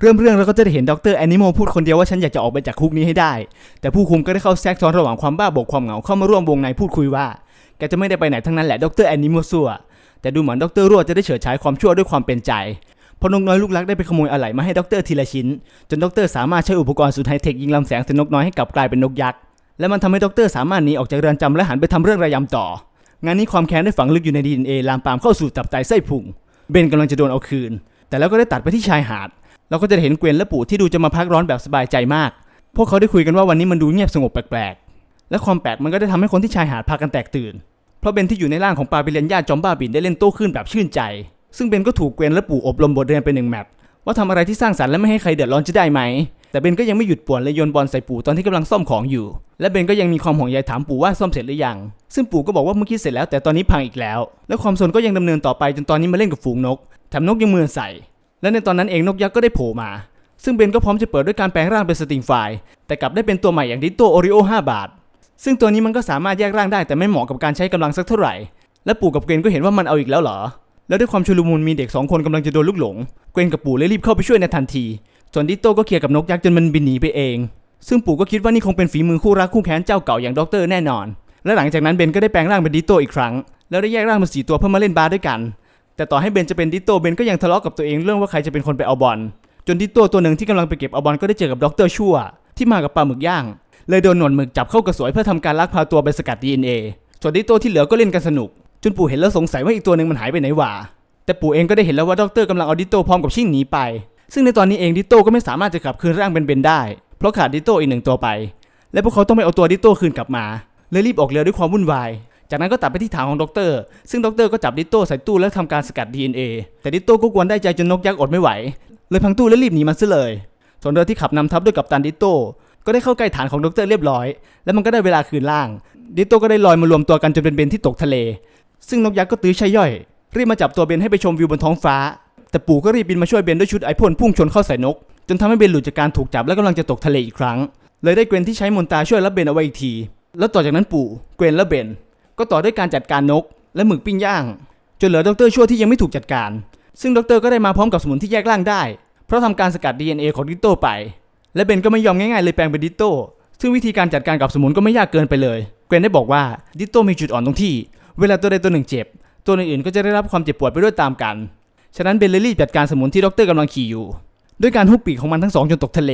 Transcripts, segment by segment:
เริ่มเรื่องเราก็จะได้เห็นดรแอนิโมพูดคนเดียวว่าฉันอยากจะออกไปจากคุกนี้ให้ได้ แต่ผู้คุมก็ได้เข้าแทรกซ้อนระหว่างความบ้าบกความเหงาเข้ามาร่วมวงในพูดคุยว่าแกจะไม่ได้ไปไหนทั้งนั้นแหละดรแอนิโมซัวแต่ดูเหมือนดรรั่วจะได้เฉิดฉายความชั่วด้วยความเป็นใจเพราะนกน้อยลูกรักได้ไปขโมยอะไหล่มาให้ดรทีละชิ้น จนดรสามารถใช้อุปกรณ์สุดไฮเทคยิงลำแสงใส่นกน้อยให้กลับกลายเป็นนกยักษ์และมันทำให้ดรสามารถหนีออกจากเรือนจำและหันไปทำเรื่องระยำต่องานนี้ความแค้นได้ฝังลึกอยู่ในดีเอ็นเอลามปามเข้าสู่ตับไตไส้พุงเบนกำลังจะโดนเอาคืน แต่แล้วก็ได้ตัดไปที่ชายหาด เราก็จะเห็นเกวนและปู่ที่ดูจะมาพักร้อนแบบสบายใจมาก พวกเขาได้คุยกันว่าวันนี้มันดูเงียบสงบแปลกๆ และความแปลกมันก็ได้ทำให้คนที่ชายหาดพากันแตกตื่น เพราะเบนที่อยู่ในร่างของปาปิเลียนญาจอมบ้าบินได้เล่นโต้คลื่นแบบชื่นใจ ซึ่งเบนก็ถูกเกวนและปู่อบรมบทเรียนไปหนึ่งแมตช์ว่าทำอะไรที่สร้างสรรค์และไม่ให้ใครเดือดร้อนจะได้ไหม แต่เบนก็ยังไม่หยุดป่วนและโยนบอลใส่ปู่ตอนที่กำลังซ่อมของอยู่ และเบนก็ยังมีความห่วงใยถามปู่ว่าซ่อมเสร็จหรือยัง ซึ่งปู่ก็บอกว่าเมื่อกี้เสร็จแล้วแต่ตอนนี้พังอีกแล้ว และความสนก็ยังดำเนินต่อไปจนตอนนี้มาเล่นกับฝูงนกแถมนกยังมือใส่ และในตอนนั้นเองนกยักษ์ก็ได้โผล่มา ซึ่งเบนก็พร้อมจะเปิดด้วยการแปลงร่างเป็นสติงไฟล์แต่กลับได้เป็นตัวใหม่อย่างดิโตโอริโอ5บาท ซึ่งตัวนี้มันก็สามารถแยกร่างได้แต่ไม่เหมาะกับการใช้กำลังสักเท่าไหร่ และปู่กับเกวนก็เห็นว่ามันเอาอีกแล้วเหรอ แล้วด้วยความชุลมุนมีเด็กสองคนกำลังจะโดนลูกหลง เกวนกับปู่เลยรีบเข้าไปช่วยในทันที ส่วนดิโต้ก็เคลียร์กับนกยักษ์จนมันบินหนีไปเอง ซึ่งปู่ก็คิดว่านี่คงเป็นฝีมือคู่รักคู่แค้นเจ้าเก่าอย่างด็อกเตอร์แน่นอน และหลังจากนั้นเบนก็ได้แปลงร่างเป็นดิโตอีกครั้ง แล้วได้แยกร่างเป็นสีตัวเพื่อมาเล่นบาสด้วยกัน แต่ต่อให้เบนจะเป็นดิโต้เบนก็ยังทะเลาะกับตัวเองเรื่องว่าใครจะเป็นคนไปเอาบอล จนดิโต้ตัวหนึ่งที่กำลังไปเก็บเอาบอลก็ได้เจอกับด็อกเตอร์ชั่ว ที่มากับปลาหมึกย่าง เลยโดนหนวดหมึกจับเข้ากระสวยเพื่อทำการลักพาตัวไปสกัด DNA ส่วนดิโต้ที่เหลือก็เล่นกันสนุก จนปู่เห็นแล้วสงสัยว่าอีกตัวหนึ่งมันหายไปไหนวะแต่ปู่เองก็ได้เห็นแล้วว่าด็อกเตอร์กำลังเอาดิโต้พร้อมกับชิ่งหนีไป ซึ่งในตอนนี้เองดิโต้ก็ไม่สามารถจะกลับคืนร่างเป็นเบนได้ เพราะขาดดิโต้อีกหนึ่งตัวไป และพวกเขาต้องไปเอาตัวดิโตคืนกลับมาเลยรีบออกเรือด้วยความวุ่นวาย จากนั้นก็ตัดไปที่ฐานของด็อกเตอร์ ซึ่งด็อกเตอร์ก็จับดิโต้ใส่ตู้แล้วทำการสกัด DNA แต่ดิโต้ก็กวนได้ใจจนนกยักษ์อดไม่ไหว เลยพังตู้และรีบหนีมันซะเลย ส่วนเรือที่ขับนำทัพด้วยกัปตันดิโต้ก็ได้เข้าใกล้ฐานของด็อกเตอร์เรียบร้อย และมันก็ได้เวลาคืนร่าง ดิโต้ก็ได้ลอยมารวมตัวกันจนเป็นเบนที่ตกทะเล ซึ่งนกยักษ์ก็ตื้อใช่ย่อย รีบมาจับตัวเบนให้ไปชมวิวบนท้องฟ้า แต่ปู่ก็รีบบินมาช่วยเบนด้วยชุดไอพ่นพุ่งชนเข้าใส่นก จนทำให้เบนหลุดจากการถูกจับและกำลังจะตกทะเลอีกครั้ง เลยได้เกวนที่ใช้มนตาช่วยรับเบนเอาไว้อีกที แล้วต่อจากนั้นปู่ เกวนและเบน ก็ต่อด้วยการจัดการนก และหมึกปิ้งย่าง จนเหลือดรชั่วที่ยังไม่ถูกจัดการ ซึ่งดรก็ได้มาพร้อมกับสมุนที่แยกร่างได้ เพราะทำการสกัด DNA ของดิโต้ไป และเบนก็ไม่ยอมง่ายๆเลยแปลงเป็นดิโต้ซึ่งวิธีการจัดการกับสมุนก็ไม่ยากเกินไปเลยเกวนได้บอกว่าดิโต้มีจุดอ่อนตรงที่ เวลาตัวใดตัวหนึ่งเจ็บ ตัวอื่นๆก็จะได้รับความเจ็บปวดไปด้วยตามกัน ฉะนั้นเบนเลยรีบจัดการสมุนที่ดรกำลังขี่อยู่ ด้วยการฮุบปีกของมันทั้งสองจนตกทะเล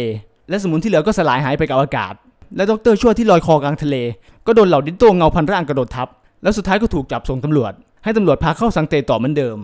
และสมุนที่เหลือก็สลายหายไปกับอากาศ และดรชั่วที่ลอยคอกลางทะเล ก็โดนเหล่าดิโต้เงาพันร่างกระโดดทับ แล้วสุดท้ายก็ถูกจับส่งตำรวจ ให้ตำรวจพาเข้าสังเตต่อเหมือนเดิม